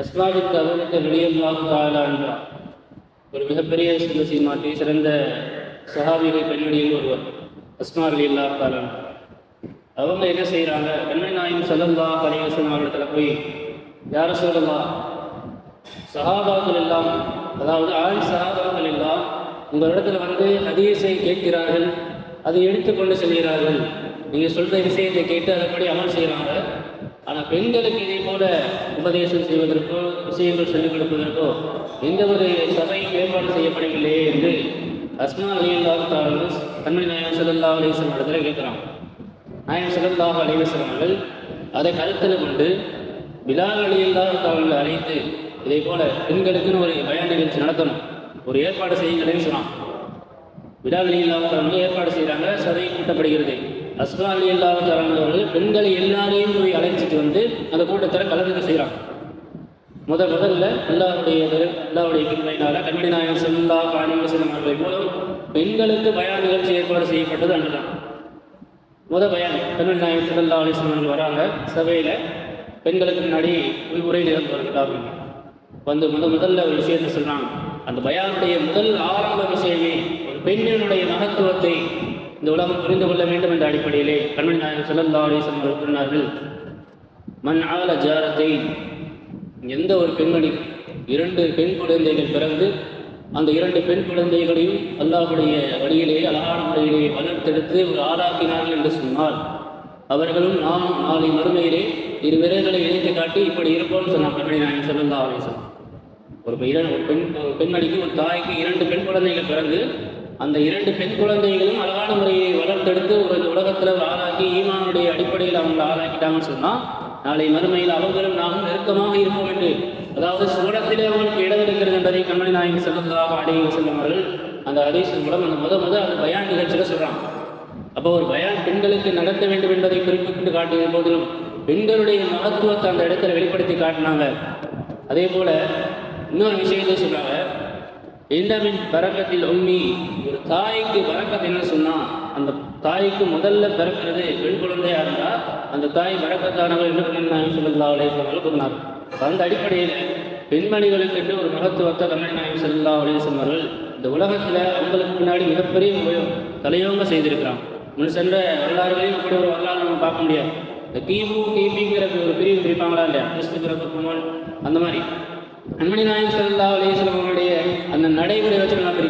அஸ்மாவிற்கு அவருக்கு வெளியல்லாஹு தாலா என்றார். ஒரு மிகப்பெரிய சுந்தசி மாற்றி சிறந்த சஹாபிகள் பெண்மணியில் ஒருவர் அஸ்மா அலி அல்லா அவங்க என்ன செய்கிறாங்க கண்மணி நாயும் சல்லல்லா கலிவசன் அவர்களிடத்தில் போய் யார சொல்லலாம் சஹாபாக்கள் எல்லாம் அதாவது ஆண் சஹாபாக்கள் எல்லாம் உங்களிடத்தில் வந்து ஹதீஸை கேட்கிறார்கள் அதை எடுத்துக்கொண்டு செல்கிறார்கள். நீங்கள் சொல்கிற விஷயத்தை கேட்டு அதன்படி அமல் செய்கிறாங்க ஆனால் பெண்களுக்கு இதே போல உபதேசம் செய்வதற்கோ விஷயங்கள் சொல்லிக் கொடுப்பதற்கோ எந்த ஒரு சபையும் ஏற்பாடு செய்யப்படவில்லையே என்று அஸ்மா அலி அல்லாஹ் கண்மணி நாயம் சல்லா அலிஸ்லாம் இடத்துல கேட்குறாங்க நாயம் சல்லல்லாஹ் அலிவசம் அவர்கள் அதை கருத்தில் கொண்டு பிலால் அலி அல்லாஹ் அவர்களை அழைத்து இதே போல பெண்களுக்குன்னு ஒரு பயன் நிகழ்ச்சி நடத்தணும். ஒரு ஏற்பாடு செய்யுங்களேன்னு சொன்னான். பிலால் அலி ஏற்பாடு செய்கிறாங்க சதை கூட்டப்படுகிறது. அஸ்மா அலி அல்லாஹ் பெண்களை எல்லாரையும் போய் அழைச்சிட்டு வந்து அந்த கூட்டத்தில் கலந்துக்க செய்கிறாங்க முத முதல்ல அல்லாவுடைய அல்லாவுடைய கிருமையினால கண்மணி நாயகம் செல்லா காணிவசனம் அவர்கள் மூலம் பெண்களுக்கு பயான் நிகழ்ச்சி ஏற்பாடு செய்யப்பட்டது அன்றுதான். முத பயான் கண்மணி நாயகம் செல்லா அலிஸ்லாம் வராங்க சபையில் பெண்களுக்கு முன்னாடி உரை நிரம்பு வருகிறார்கள் வந்து முத முதல்ல ஒரு விஷயத்தை சொல்கிறாங்க அந்த பயானுடைய முதல் ஆரம்ப விஷயமே ஒரு பெண்ணினுடைய மகத்துவத்தை இந்த உலகம் புரிந்து கொள்ள வேண்டும் என்ற அடிப்படையிலே கண்மணி நாயகம் செல்லல்லா அலிஸ்லாம் அவர்கள் கூறினார்கள் மண் ஆல ஜாரத்தை எந்த ஒரு பெண்மணி இரண்டு பெண் குழந்தைகள் பிறந்து அந்த இரண்டு பெண் குழந்தைகளையும் அல்லாஹுடைய வழியிலேயே அழகான முறையிலேயே வளர்த்தெடுத்து ஒரு ஆளாக்கினார்கள் என்று சொன்னால் அவர்களும் நாம் நாளை மறுமையிலே இரு விரல்களை இணைத்து காட்டி இப்படி இருப்போம்னு சொன்னான் கண்மணி நாயகம் செல்லல்லா அலிசம் ஒரு இரண் ஒரு பெண் பெண்மணிக்கு ஒரு தாய்க்கு இரண்டு பெண் குழந்தைகள் பிறந்து அந்த இரண்டு பெண் குழந்தைகளும் அழகான முறையை வளர்த்தெடுத்து ஒரு உலகத்தில் ஆளாக்கி ஈமானுடைய அடிப்படையில் அவங்களை ஆளாக்கிட்டாங்கன்னு சொன்னால் நாளை மறுமையில் அவங்களும் நாமும் நெருக்கமாக இருப்போம் என்று. அதாவது சுவனத்திலே அவங்களுக்கு இடம் இருக்கிறது என்பதை கண்மணி நாயகி செல்லந்தாக அடைய செல்லும் அவர்கள் அந்த அடிசன் மூலம் அந்த முத முத அந்த பயான் நிகழ்ச்சியில் சொல்கிறாங்க அப்போ ஒரு பயான் பெண்களுக்கு நடத்த வேண்டும் என்பதை குறிப்பிட்டு காட்டிய போதிலும் பெண்களுடைய மகத்துவத்தை அந்த இடத்துல வெளிப்படுத்தி காட்டினாங்க. அதே போல் இன்னொரு விஷயத்தை சொல்கிறாங்க இல்லமின் பறக்கத்தில் உம்மி ஒரு தாய்க்கு பறக்கத் என்ன சொன்னா அந்த தாய்க்கு முதல்ல பிறக்கிறது பெண் குழந்தையா இருந்தா அந்த தாய் பறக்கத்தானவர் என்ன கண்ணன் சொல்லா அலேஸ்வர்கள் அந்த அடிப்படையில் பெண்மணிகளுக்கு என்று ஒரு மகத்துவத்தை கண்ணன் நாயம் செல்லா அலேஸ்வர்கள் இந்த உலகத்தில் அவங்களுக்கு முன்னாடி மிகப்பெரிய தலையோங்க செய்திருக்கிறான். முன் சென்ற வரலாறுகளையும் அப்படி ஒரு வரலாறு நம்ம பார்க்க முடியாது. இந்த கிமு கிபிங்கிற ஒரு பிரிவு பிரிப்பாங்களா இல்லையா? கிறிஸ்து பிறப்பு அந்த மாதிரி. அன்மணி நாயம் செல்லா அலிஸ்லாம்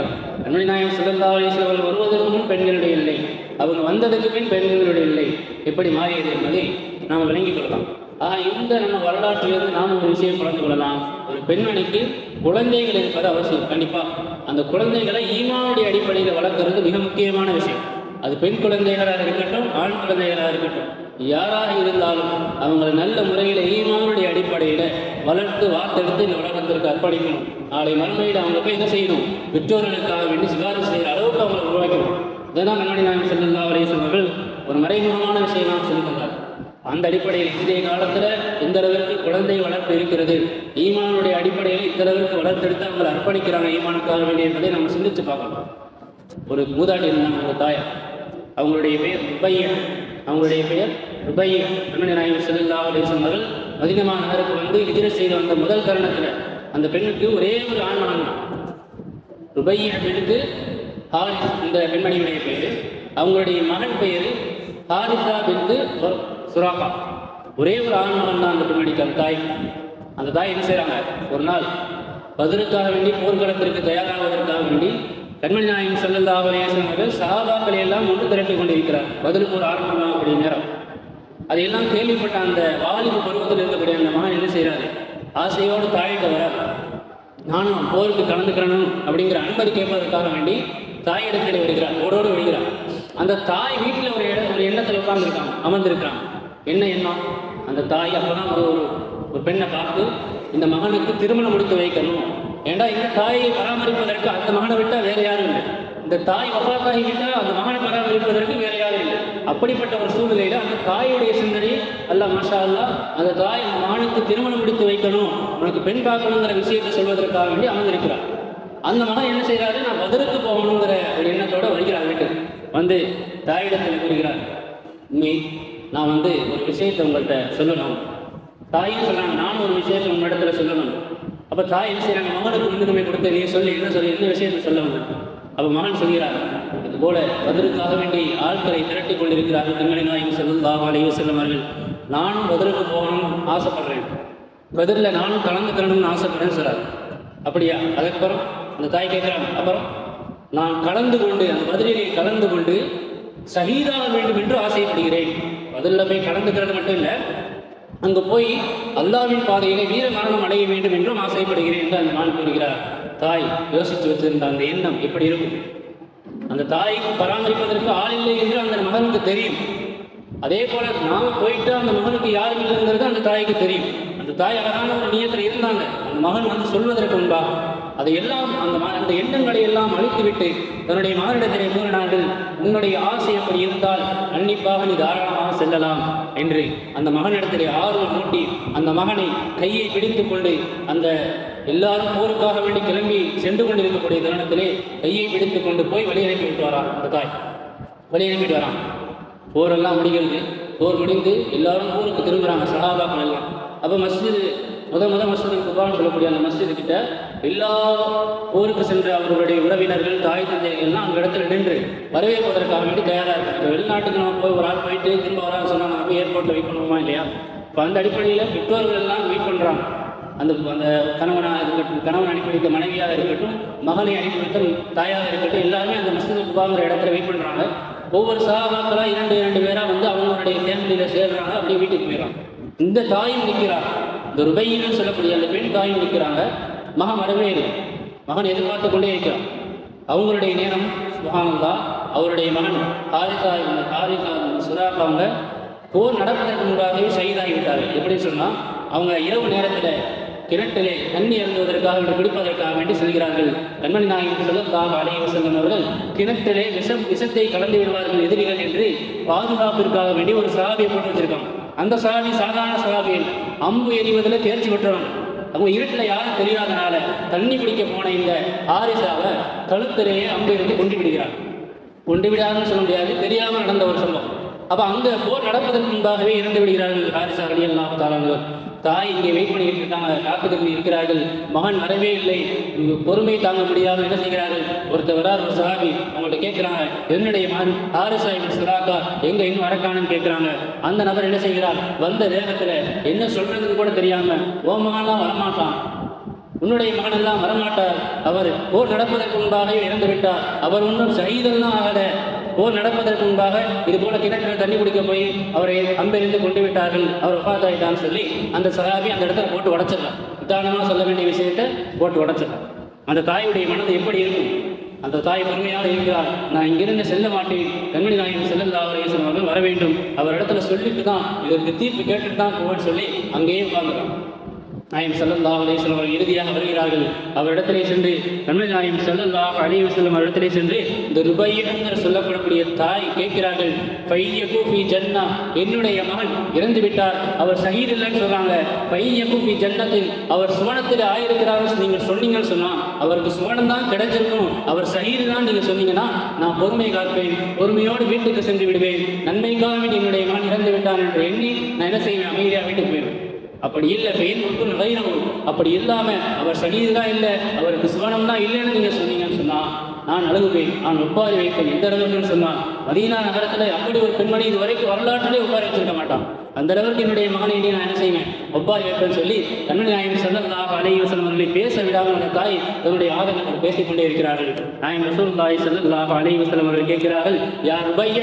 வச்சு நம்ம நாயம் அவர்கள் வருவதற்கு முன் பெண்களுடைய இல்லை அவங்க வந்ததுக்கு பின் பெண்களுடைய இல்லை எப்படி மாறியது என்பதை நாம் விளங்கிக் கொள்ளலாம். ஆக இந்த நம்ம வரலாற்றிலிருந்து நாம் ஒரு விஷயம் கலந்து கொள்ளலாம். ஒரு பெண்மணிக்கு குழந்தைகள் இருப்பது அவசியம் கண்டிப்பாக அந்த குழந்தைகளை ஈமானுடைய அடிப்படையில் வளர்க்குறது மிக முக்கியமான விஷயம். அது பெண் குழந்தைகளாக இருக்கட்டும் ஆண் குழந்தைகளாக இருக்கட்டும். யாராக இருந்தாலும் அவங்களை நல்ல முறையில் ஈமானுடைய அடிப்படையில் வளர்த்து வார்த்தெடுத்து இந்த உலகத்திற்கு அர்ப்பணிக்கணும். நாளை மறுமையில் அவங்க போய் என்ன செய்யணும்? பெற்றோர்களுக்காக வேண்டி சிபாரிசு செய்கிற அளவுக்கு அவங்களை உருவாக்கணும். இதுதான் முன்னாடி நான் செல்லல்லா சொன்னவர்கள் ஒரு மறைமுகமான விஷயம் நாம் சொல்லுகிறார் அந்த அடிப்படையில் இன்றைய காலத்தில் எந்த அளவிற்கு குழந்தை வளர்ப்பு இருக்கிறது ஈமானுடைய அடிப்படையில் இந்த அளவிற்கு வளர்த்தெடுத்து அவங்களை அர்ப்பணிக்கிறாங்க ஈமானுக்காக வேண்டிய என்பதை நம்ம சிந்திச்சு பார்க்கலாம் ஒரு மூதாட்டி இருந்தாங்க ஒரு தாயார் அவங்களுடைய பெயர் பையன் அவங்களுடைய பெயர் ருபை பெண்மணி நாயகம் செல்லா அலிஸ்லாம் அவர்கள் மதினமா நகருக்கு வந்து விஜய செய்து வந்த முதல் தருணத்தில் அந்த பெண்ணுக்கு ஒரே ஒரு ஆண் வணங்கினான் ருபை ருபைய பெண்ணுக்கு ஹாரிஸ் இந்த பெண்மணியுடைய பெயர். அவங்களுடைய மகன் பெயர் ஹாரிசா பிந்து சுராகா ஒரே ஒரு ஆண் மகன் தான் அந்த பெண்மணிக்கு அந்த தாய். அந்த தாய் என்ன செய்கிறாங்க ஒரு நாள் பதிலுக்காக வேண்டி போர்க்களத்திற்கு தயாராவதற்காக வேண்டி கண்மணி நாயகம் செல்லல்லா அவர்கள் சகாபாக்களை எல்லாம் ஒன்று திரட்டி கொண்டிருக்கிறார். பதிலுக்கு ஒரு ஆரம்பமாகக்கூடிய நேரம். அதையெல்லாம் கேள்விப்பட்ட அந்த வாலிப பருவத்தில் இருக்கக்கூடிய அந்த மகன் என்ன செய்கிறாரு ஆசையோடு தாயிட்ட வர நானும் போருக்கு கலந்துக்கிறனும் அப்படிங்கிற அன்பது கேட்பதற்காக வேண்டி தாயிடத்தில் வருகிறார் ஓடோடு வருகிறார் அந்த தாய் வீட்டில் ஒரு இட ஒரு எண்ணத்தில் உட்கார்ந்துருக்காங்க அமர்ந்திருக்கிறாங்க என்ன எண்ணம்? அந்த தாய் அப்பதான் ஒரு ஒரு ஒரு பெண்ணை பார்த்து இந்த மகனுக்கு திருமணம் முடித்து வைக்கணும். ஏண்டா இந்த தாயை பராமரிப்பதற்கு அந்த மகனை இந்த தாய் வபாத்தாகிவிட்டால் அந்த மகனை பராமரிப்பதற்கு வேற யாரும் இல்லை. அப்படிப்பட்ட ஒரு சூழ்நிலையில் அந்த தாயுடைய சிந்தனை அல்ல மாஷா அல்லா அந்த தாய் அந்த மகனுக்கு திருமணம் முடித்து வைக்கணும் உனக்கு பெண் பார்க்கணுங்கிற விஷயத்தை சொல்வதற்காக வேண்டி அமர்ந்திருக்கிறார் அந்த மகன் என்ன செய்கிறாரு? நான் பதிலுக்கு போகணுங்கிற ஒரு எண்ணத்தோட வருகிறார் வீட்டுக்கு. வந்து தாயிடத்தில் கூறுகிறார் உண்மை நான் வந்து ஒரு விஷயத்தை உங்கள்கிட்ட சொல்லணும். தாயும் சொல்றாங்க நானும் ஒரு விஷயத்தை உன்னிடத்துல சொல்லணும். அப்போ தாய் என்ன செய்கிறாங்க மகனுக்கு முன்னுரிமை கொடுத்து நீ சொல்லி என்ன சொல்லி என்ன விஷயத்தை சொல்லணும் அப்போ மகன் சொல்கிறார் இது போல பதிலுக்காக வேண்டி ஆட்களை திரட்டிக் கொண்டிருக்கிறார்கள் தங்களை நாயகம் செல்லுல்லாஹ் அலைஹி செல்லும் அவர்கள். நானும் பதிலுக்கு போகணும்னு ஆசைப்படுறேன். பதிலில் நானும் கலந்துக்கிறணும்னு ஆசைப்படுறேன்னு சொல்றாரு. அப்படியா? அதுக்கப்புறம் அந்த தாய் கேட்குறாங்க அப்புறம் நான் கலந்து கொண்டு அந்த பதிலிலே கலந்து கொண்டு சகிதாக வேண்டும் என்று ஆசைப்படுகிறேன். பதிலில் போய் கலந்துக்கிறது மட்டும் இல்லை அங்கு போய் அல்லாவின் பாதையிலே வீர மரணம் அடைய வேண்டும் என்றும் ஆசைப்படுகிறேன் என்று அந்த மகன் கூறுகிறார். தாய் யோசித்து வச்சிருந்த அந்த எண்ணம் எப்படி இருக்கும்? அந்த தாயை பராமரிப்பதற்கு ஆள் இல்லை என்று அந்த மகனுக்கு தெரியும். அதே போல நாம போயிட்டு அந்த மகனுக்கு யாரும் இல்லைங்கிறது அந்த தாய்க்கு தெரியும். அந்த தாய் அழகான ஒரு நியத்தில் இருந்தாங்க. அந்த மகன் வந்து சொல்வதற்கு முன்பாக அதை எல்லாம் அந்த அந்த எண்ணங்களை எல்லாம் அழித்துவிட்டு தன்னுடைய மகனிடத்திலே கூறினார்கள் உன்னுடைய ஆசை அப்படி இருந்தால் கண்டிப்பாக நீ தாராளமாக செல்லலாம் என்று அந்த மகனிடத்திலே ஆர்வம் மூட்டி அந்த மகனை கையை பிடித்து கொண்டு அந்த எல்லாரும் போருக்காக வேண்டி கிளம்பி சென்று கொண்டிருக்கக்கூடிய தருணத்திலே கையை பிடித்து கொண்டு போய் வழியனுப்பிட்டு விட்டு வரான் அந்த தாய். வழி அனுப்பிட்டு வரான். போரெல்லாம் முடிகிறது. போர் முடிந்து எல்லாரும் ஊருக்கு திரும்புகிறாங்க சஹாபாக்கள் எல்லாம். அப்போ மஸ்ஜிது முத முத மஸ்ஜிது குபான்னு சொல்லக்கூடிய அந்த மஸ்ஜிது கிட்ட எல்லா ஊருக்கு சென்ற அவர்களுடைய உறவினர்கள் தாய் தந்தைகள்லாம் அந்த இடத்துல நின்று வரவேற்பதற்காக வேண்டி தயாராக இருக்காங்க. வெளிநாட்டுக்கு நம்ம போய் ஒரு ஆள் போயிட்டு திரும்ப வரான்னு சொன்னால் நம்ம ஏர்போர்ட்டில் வெயிட் பண்ணுவோமா இல்லையா? இப்போ அந்த அடிப்படையில் பெற்றோர்கள் எல்லாம் வெயிட் பண்ணுறாங்க அந்த அந்த கணவனாக இருக்கட்டும் கணவன் அனுப்பி வைத்த மனைவியாக இருக்கட்டும் மகனை அனுப்பி வைத்த தாயாக இருக்கட்டும் எல்லாருமே அந்த மஸ்ஜிது குபாங்கிற இடத்துல வெயிட் பண்ணுறாங்க ஒவ்வொரு சகாபாக்களாக இரண்டு இரண்டு பேராக வந்து அவங்களுடைய ஃபேமிலியில் சேர்றாங்க அப்படியே வீட்டுக்கு போயிடறாங்க. இந்த தாயும் நிற்கிறாங்க இந்த ருபையின்னு சொல்லக்கூடிய அந்த பெண் தாயும் நிற்கிறாங்க மகன் வரவே இல்லை மகன் எதிர்பார்த்து கொண்டே இருக்கிறான். அவங்களுடைய நேரம் சுகானந்தா அவருடைய மகன் ஹாரிசா ஹாரிசா ஹாரிகா சுராக் அவங்க போர் நடப்பதற்கு முன்பாகவே ஷஹீதாகி விட்டார்கள். எப்படி சொன்னால் அவங்க இரவு நேரத்தில் கிணற்றிலே தண்ணி இறங்குவதற்காக வேண்டி குடிப்பதற்காக வேண்டி செல்கிறார்கள். கண்மணி நாயகன் செல்லத்தாக அலைய செல்லும் அவர்கள் கிணற்றிலே விஷம் விஷத்தை கலந்து விடுவார்கள் எதிரிகள் என்று பாதுகாப்பிற்காக வேண்டி ஒரு சகாபியை போட்டு வச்சிருக்கான். அந்த சகாபி சாதாரண சகாபியில் அம்பு எறிவதில் தேர்ச்சி பெற்றவன். அவங்க இருட்டில் யாரும் தெரியாதனால தண்ணி பிடிக்க போன இந்த ஆரிசாவை கழுத்திலேயே அம்பு எறிந்து கொண்டு விடுகிறார். கொண்டு விடாதுன்னு சொல்ல முடியாது தெரியாமல் நடந்த ஒரு சம்பவம். அப்போ அங்கே போர் நடப்பதற்கு முன்பாகவே இறந்து விடுகிறார்கள் ஹாரிசா அலி அல்லாஹ் தாலானவர் தாய் இங்கே வெயிட் பண்ணிக்கிட்டு இருக்காங்க காத்துக்கிட்டு இருக்கிறார்கள். மகன் வரவே இல்லை. பொறுமை தாங்க முடியாமல் என்ன செய்கிறார்கள்? ஒருத்தர் வரார் ஒரு சஹாபி அவங்கள்ட்ட கேட்குறாங்க என்னுடைய மகன் ஹாரிசா இப்னு சுராக்கா எங்க இன்னும் வரக்கானன்னு கேட்குறாங்க. அந்த நபர் என்ன செய்கிறார்? வந்த வேகத்தில் என்ன சொல்றதுன்னு கூட தெரியாம ஓ மகன்லாம் வரமாட்டான். உன்னுடைய மகன் எல்லாம் வரமாட்டார். அவர் போர் நடப்பதற்கு முன்பாகவே இறந்து விட்டார். அவர் ஒன்றும் சகிதெல்லாம் ஆகாத போர் நடப்பதற்கு முன்பாக இது போல கிணற்றில் தண்ணி குடிக்க போய் அவரை அம்பெறிந்து கொண்டு விட்டார்கள். அவர் ஒஃபாத்தாயிட்டான்னு சொல்லி அந்த சகாபி அந்த இடத்துல போட்டு உடச்சிடலாம். உதாரணமாக சொல்ல வேண்டிய விஷயத்தை போட்டு உடச்சிடலாம். அந்த தாயுடைய மனது எப்படி இருக்கும்? அந்த தாய் பொறுமையாக இருக்கிறார் நான் இங்கிருந்து செல்ல மாட்டேன். கண்மணி நாயகம் செல்லல்லா அவர்கள் அவர்கள் வர வேண்டும். அவர் இடத்துல சொல்லிட்டு தான் இதற்கு தீர்ப்பு கேட்டுட்டு தான் போவேன்னு சொல்லி அங்கேயே உட்காந்துருக்கான் நாயம் சல்லல்லாஹ் அலைஹிஸ்ஸலாம் அவர்கள் இறுதியாக வருகிறார்கள். அவரிடத்திலே சென்று நன்மை நாயம் சல்லல்லாஹ் செல்லும் அவரிடத்திலே சென்று இந்த ருபையிடங்கிற சொல்லப்படக்கூடிய தாய் கேட்கிறார்கள். பையகு கூபி ஜன்னா என்னுடைய மகன் இறந்து விட்டார். அவர் ஷஹீத் இல்லைன்னு சொல்றாங்க. பையகு கூபி ஜன்னத்தில் அவர் சுவனத்தில் ஆயிருக்கிறார் நீங்கள் சொன்னீங்கன்னு சொன்னா அவருக்கு சுவனம் தான் கிடைச்சிருக்கும். அவர் ஷஹீது தான் நீங்க சொன்னீங்கன்னா நான் பொறுமை காப்பேன். பொறுமையோடு வீட்டுக்கு சென்று விடுவேன். நன்மைக்காக என்னுடைய மகன் இறந்து விட்டான் என்று எண்ணி நான் என்ன செய்வேன்? அமைதியாக வீட்டுக்கு போயிடுவேன். அப்படி இல்லை பெயின் முக்கும் வைரம் அப்படி இல்லாமல் அவர் சனீது தான் இல்லை அவருக்கு சுவனம் தான் இல்லைன்னு நீங்க சொன்னீங்கன்னு சொன்னா நான் அழுகுவேன். நான் ஒப்பாரி வைப்பேன். எந்த அளவுக்குன்னு சொன்னா மதீனா நகரத்தில் அப்படி ஒரு பெண்மணி இது வரைக்கும் வரலாற்றிலே ஒப்பாரி வச்சுருக்க மாட்டான். அந்த அளவுக்கு என்னுடைய மகனை நான் என்ன செய்வேன்? ஒப்பாரி வைப்பேன்னு சொல்லி தன்னுடைய நாயகம் செல்லல்லாஹ் அலைவசன் செல்வர்களை பேச விடாமல் அந்த தாய் தன்னுடைய ஆதரவு பேசிக் கொண்டே இருக்கிறார்கள். நாயகம் ரசூல் தாய் செல்லல்லாஹ் அலைவசன் அவர்கள் கேட்கிறார்கள் யார் உபைய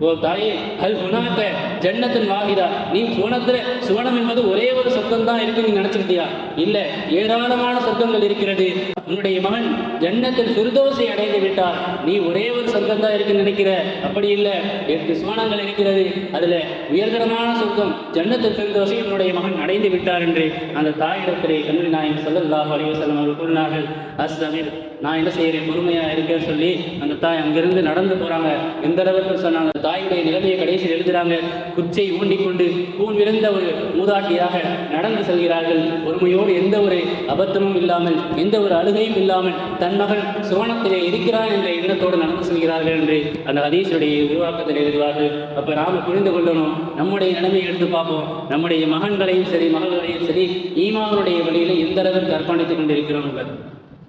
ஓ தாயே அல் குணாக்க ஜன்னத்தின் வாகிதா நீ சுவனத்தில் சுவனம் என்பது ஒரே ஒரு சொர்க்கம் தான் இருக்கு நீ நினைச்சுக்கிட்டியா இல்ல ஏராளமான சொர்க்கங்கள் இருக்கிறது. உன்னுடைய மகன் ஜன்னத்தில் சுருதோசை அடைந்து விட்டார். நீ ஒரே ஒரு சொர்க்கம் தான் இருக்குன்னு நினைக்கிற? அப்படி இல்ல. எட்டு சுவனங்கள் இருக்கிறது. அதுல உயர்தரமான சொர்க்கம் ஜன்னத்தில் சுருதோசை உன்னுடைய மகன் அடைந்து விட்டார் என்று அந்த தாயிடத்திலே கண்ணி நாயன் ஸல்லல்லாஹு அலிவசலம் அவர்கள் கூறினார்கள். அஸ்தமிர் நான் என்ன செய்கிறேன் பொறுமையாக இருக்கேன்னு சொல்லி அந்த தாய் அங்கிருந்து நடந்து போகிறாங்க எந்த அளவுக்கு சொன்னாங்க? அந்த தாயுடைய நிலைமையை கடைசியில் எழுதுறாங்க. குச்சை ஊண்டிக்கொண்டு கூன் விழுந்த ஒரு மூதாட்டியாக நடந்து செல்கிறார்கள். பொறுமையோடு எந்த ஒரு அபத்தமும் இல்லாமல் எந்த ஒரு அழுகையும் இல்லாமல் தன் மகன் சுவனத்திலே இருக்கிறான் என்ற எண்ணத்தோடு நடந்து செல்கிறார்கள் என்று அந்த ஹதீஸுடைய உருவாக்கத்தில் எழுதுவார்கள். அப்போ நாம் புரிந்து கொள்ளணும். நம்முடைய நிலைமையை எடுத்து பார்ப்போம். நம்முடைய மகன்களையும் சரி மகள்களையும் சரி ஈமாவனுடைய வழியில் எந்த அளவிற்கு அர்ப்பணித்துக் கொண்டிருக்கிறோம் என்பது.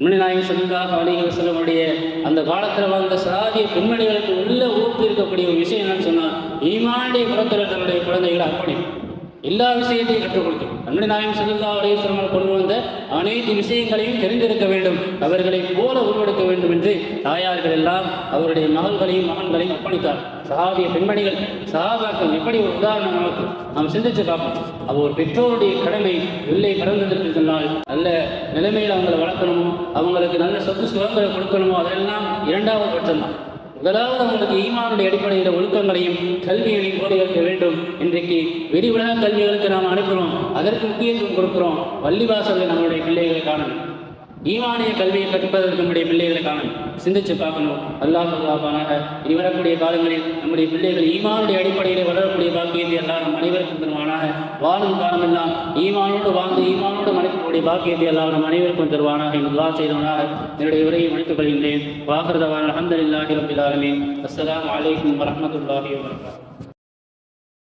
முன்னிநாயகம் செல்லாக அலிக செல்லமுடைய அந்த காலத்தில் வாழ்ந்த சராதிய பெண்மணிகளுக்கு உள்ள ஊர்த்து இருக்கக்கூடிய ஒரு விஷயம் என்னன்னு சொன்னால் ஈமானுடைய புறத்தில் தன்னுடைய குழந்தைகளை அர்ப்பணி எல்லா விஷயத்தையும் கற்றுக் கொடுக்கும் அன்னை நாயம் செல்லா அலேஸ்வரங்கள் கொண்டு வந்த அனைத்து விஷயங்களையும் தெரிந்திருக்க வேண்டும். அவர்களை போல உருவெடுக்க வேண்டும் என்று தாயார்கள் எல்லாம் அவருடைய மகள்களையும் மகன்களையும் அர்ப்பணித்தார். சஹாபிய பெண்மணிகள் சஹாபாக்கள் எப்படி ஒரு உதாரணம் நமக்கு நாம் சிந்திச்சு பார்ப்போம். அவ ஒரு பெற்றோருடைய கடமை பிள்ளை பிறந்ததற்கு சொன்னால் நல்ல நிலைமையில் அவங்களை வளர்க்கணுமோ அவங்களுக்கு நல்ல சொத்து சுதந்திரம் கொடுக்கணுமோ அதெல்லாம் இரண்டாவது பட்சம்தான். முதலாவது அவங்களுக்கு ஈமானுடைய அடிப்படையில் ஒழுக்கங்களையும் கல்வியையும் போதிக்க வேண்டும். இன்றைக்கு வெளி உலக கல்விகளுக்கு நாம் அனுப்புகிறோம் அதற்கு முக்கியத்துவம் கொடுக்கிறோம். பள்ளிவாசலில் நம்மளுடைய பிள்ளைகளை காணணும். ஈமானிய கல்வியை கற்பதற்கு நம்முடைய பிள்ளைகளுக்கான சிந்திச்சு பார்க்கணும். அல்லாஹ் பாதுகாப்பானாக இனி வரக்கூடிய காலங்களில் நம்முடைய பிள்ளைகள் ஈமானுடைய அடிப்படையில் வளரக்கூடிய பாக்கியத்தை எல்லாம் நம் அனைவருக்கும் தருவானாக. வாழும் காலமெல்லாம் ஈமானோடு வாழ்ந்து ஈமானோடு மனைக்கக்கூடிய பாக்கியத்தை எல்லாம் நம் அனைவருக்கும் தருவானாக என்று செய்தவனாக என்னுடைய உரையை முடித்துக் கொள்கின்றேன். வாகரதவான் அஹமதுல்லாஹி ரபில் ஆலமீன். அஸ்ஸலாமு அலைக்கும் வரஹ்மத்துல்லாஹி